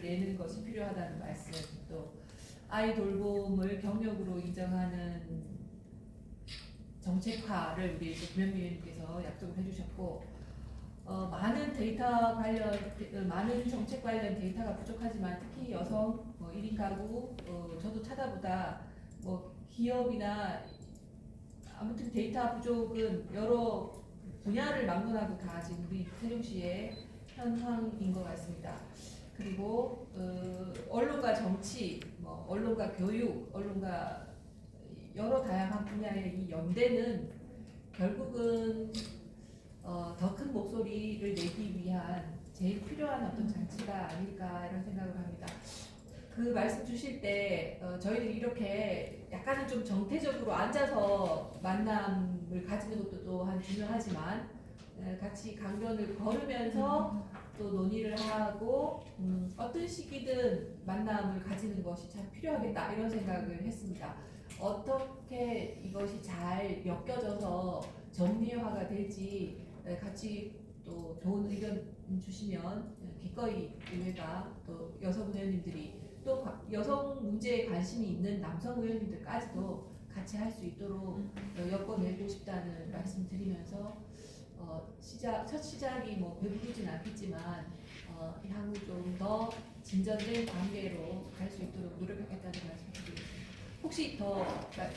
내는 것이 필요하다는 말씀 또 아이 돌봄을 경력으로 인정하는 정책화를 우리 구현위원님께서 약속을 해주셨고 어, 많은 데이터 관련 어, 많은 정책 관련 데이터가 부족하지만 특히 여성 뭐 1인 가구 어, 저도 찾아보다 뭐 기업이나 아무튼 데이터 부족은 여러 분야를 막론하고 다 지금 우리 세종시의 현황인 것 같습니다. 그리고 어, 언론과 정치, 뭐 언론과 교육, 언론과 여러 다양한 분야의 이 연대는 결국은 어, 더 큰 목소리를 내기 위한 제일 필요한 어떤 장치가 아닐까 이런 생각을 합니다. 그 말씀 주실 때 어, 저희들이 이렇게 약간은 좀 정태적으로 앉아서 만남을 가지는 것도 또한 중요하지만 에, 같이 강변을 걸으면서 또 논의를 하고 음, 어떤 시기든 만남을 가지는 것이 참 필요하겠다 이런 생각을 했습니다. 어떻게 이것이 잘 엮여져서 정리화가 될지 에, 같이 또 좋은 의견 주시면 기꺼이 의회가 또 여성 의원님들이 또 과- 여성 문제에 관심이 있는 남성 의원님들까지도 같이 할 수 있도록 어, 엮어내고 싶다는 말씀 드리면서 어, 시작 첫 시작이 뭐 배부르진 않겠지만 어, 향후 좀 더 진전된 관계로 갈 수 있도록 노력하겠다는 말씀 드리겠습니다. 혹시 더 말-